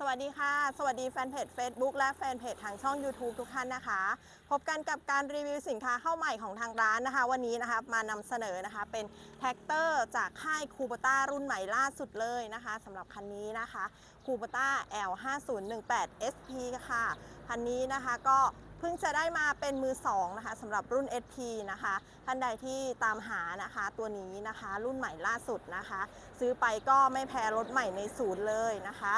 สวัสดีค่ะ สวัสดีแฟนเพจ Facebook และแฟนเพจทางช่อง YouTube ทุกท่านนะคะ พบกันกับการรีวิวสินค้าเข้าใหม่ของทางร้านนะคะ วันนี้นะคะมานำเสนอนะคะเป็นแท็กเตอร์จากค่ายคูปต้ารุ่นใหม่ล่าสุดเลยนะคะสำหรับคันนี้นะคะคูปต้า L5018 SP ค่ะ คันนี้นะคะก็เพิ่งจะได้มาเป็นมือ2นะคะสำหรับรุ่น SP นะคะท่านใดที่ตามหานะคะตัวนี้นะคะ รุ่นใหม่ล่าสุดนะคะ ซื้อไปก็ไม่แพ้รถใหม่ในศูนย์เลยนะคะ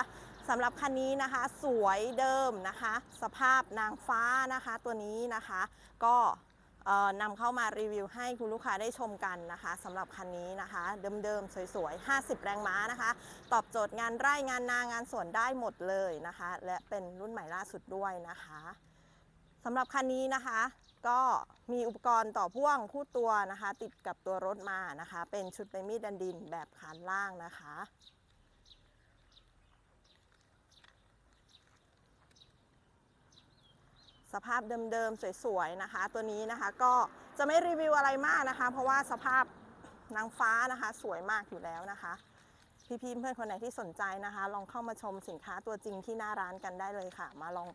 สำหรับคันนี้นะคะสวยเดิมนะคะ สภาพนางฟ้านะคะตัวนี้นะคะ ก็นำเข้ามารีวิวให้คุณลูกค้าได้ชมกันนะคะสำหรับคันนี้นะคะ เดิมๆ สวยๆ 50 แรงม้านะคะ ตอบโจทย์งานไร่งานนางานสวนได้หมดเลยนะคะ และเป็นรุ่นใหม่ล่าสุดด้วยนะคะสำหรับคันนี้นะคะ ก็มีอุปกรณ์ต่อพ่วงคู่ตัวนะคะ ติดกับตัวรถมานะคะ เป็นชุดใบมีดดันดินแบบคานล่างนะคะ สภาพเดิมๆสวยๆนะคะ ตัวนี้นะคะก็จะไม่รีวิวอะไรมากนะคะ เพราะว่าสภาพนางฟ้านะคะ สวยมากอยู่แล้วนะคะ พี่ๆเพื่อนคนไหนที่สนใจนะคะ ลองเข้ามาชมสินค้าตัวจริงที่หน้าร้านกันได้เลยค่ะ มาลอง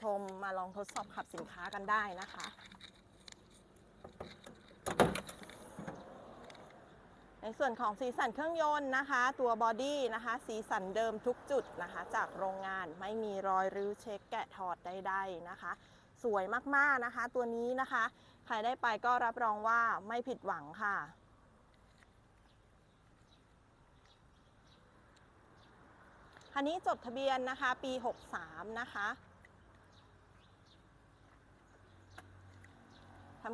ชมมาลองทดสอบขับสินค้ากันได้นะคะ ในส่วนของสีสันเครื่องยนต์นะคะ ตัวบอดี้นะคะ สีสันเดิมทุกจุดนะคะ จากโรงงานไม่มีรอยรื้อเช็คแกะถอดใดๆนะคะ สวยมากๆนะคะ ตัวนี้นะคะ ใครได้ไปก็รับรองว่าไม่ผิดหวังค่ะคันนี้จดทะเบียนนะคะ ปี 63 นะคะ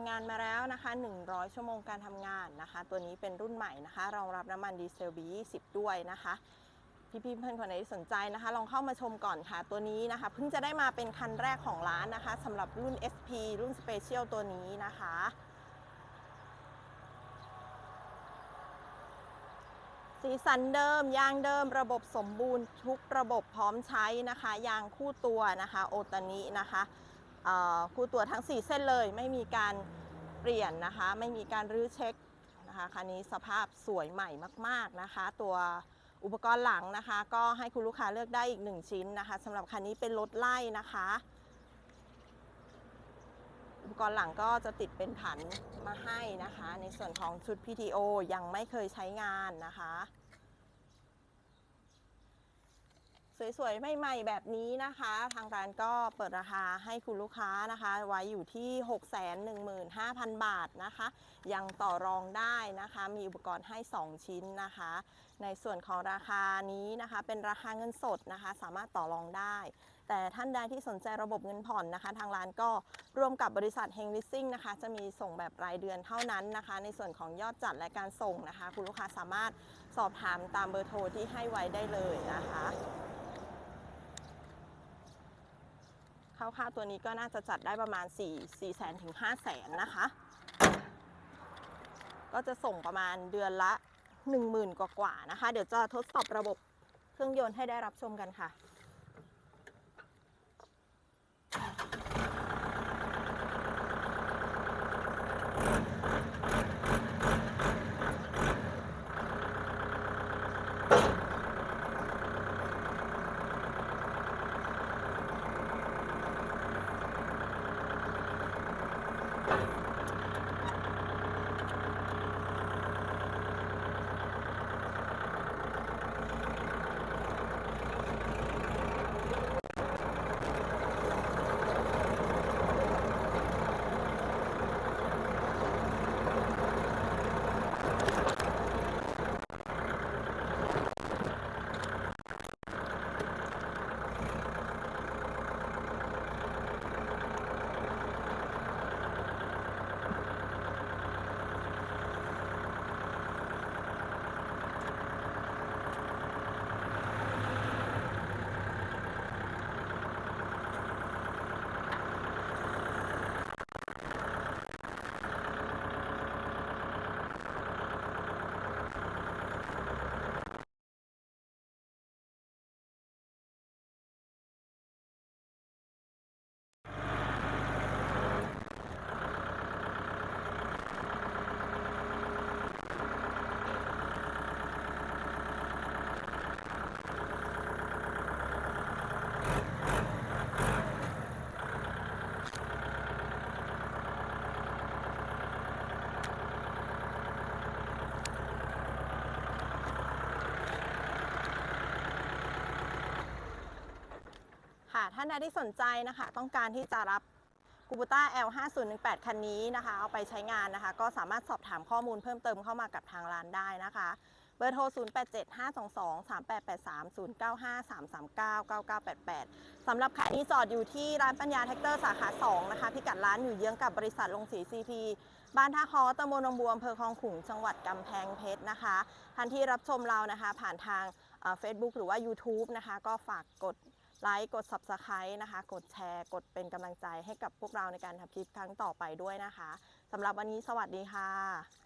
ำงานมาแล้วนะคะ 100 ชั่วโมงการทำงานนะคะ ตัวนี้เป็นรุ่นใหม่นะคะ รองรับน้ำมันดีเซล B20 ด้วยนะคะ พี่ๆเพื่อนคนไหนที่สนใจนะคะ ลองเข้ามาชมก่อนค่ะ ตัวนี้นะคะ เพิ่งจะได้มาเป็นคันแรกของร้านนะคะสำหรับรุ่น SP รุ่น Special ตัวนี้นะคะสีสันเดิม ยางเดิมระบบสมบูรณ์ ทุกระบบพร้อมใช้นะคะ ยางคู่ตัวนะคะ โอตานินะคะ คู่ตัวทั้ง 4 เส้นเลย ไม่มีการเปลี่ยนนะคะ ไม่มีการรื้อเช็คนะคะคันนี้สภาพสวยใหม่มาก ๆนะคะ ตัวอุปกรณ์หลังนะคะ ก็ให้คุณลูกค้าเลือกได้อีก 1 ชิ้นนะคะสำหรับคันนี้เป็นรถไล่นะคะ อุปกรณ์หลังก็จะติดเป็นผันมาให้นะคะ ในส่วนของชุด PTO ยังไม่เคยใช้งานนะคะ สวยๆใหม่ๆแบบนี้นะคะ ทางร้านก็เปิดราคาให้คุณลูกค้านะคะ ไว้อยู่ที่ 615,000 บาทนะคะ ยังต่อรองได้นะคะ มีอุปกรณ์ให้ 2 ชิ้นนะคะ ในส่วนของราคานี้นะคะ เป็นราคาเงินสดนะคะ สามารถต่อรองได้ แต่ท่านใดที่สนใจระบบเงินผ่อนนะคะ ทางร้านก็ร่วมกับบริษัทเฮงลิสซิ่งนะคะ จะมีส่งแบบรายเดือนเท่านั้นนะคะ ในส่วนของยอดจัดและการส่งนะคะ คุณลูกค้าสามารถสอบถามตามเบอร์โทรที่ให้ไว้ได้เลยนะคะ คร่าวๆตัวนี้ก็น่าจะจัดได้ประมาณ 4 4แสนถึง5แสนนะคะ ก็จะส่งประมาณเดือนละ 10,000 กว่ากว่านะคะ เดี๋ยวจะทดสอบระบบเครื่องยนต์ให้ได้รับชมกันค่ะ ท่านใดที่สนใจนะคะ ต้องการที่จะรับคูบูต้า L 5 0 1 8คันนี้นะคะ เอาไปใช้งานนะคะ ก็สามารถสอบถามข้อมูลเพิ่มเติมเข้ามากับทางร้านได้นะคะ เบอร์โทร 0 8 7 5 2 2 3 8 8 3 0 9 5 3 3 9 9 9 8 8สำหรับขายนี้จอดอยู่ที่ร้านปัญญาแท็กเตอร์สาขา 2 นะคะ พิกัดร้านอยู่เยื้องกับบริษัทลงสีซีพีบ้านท่าคอตำบลนงบัวอำเภอคลองขุงจังหวัดกำแพงเพชรนะคะท่านที่รับชมเรานะคะ ผ่านทางเฟซบุ๊กหรือว่า YouTube นะคะ ก็ฝากกด ไลค์กด Subscribe นะคะ กดแชร์ กดเป็นกำลังใจให้กับพวกเราในการทำคลิปครั้งต่อไปด้วยนะคะสำหรับวันนี้สวัสดีค่ะ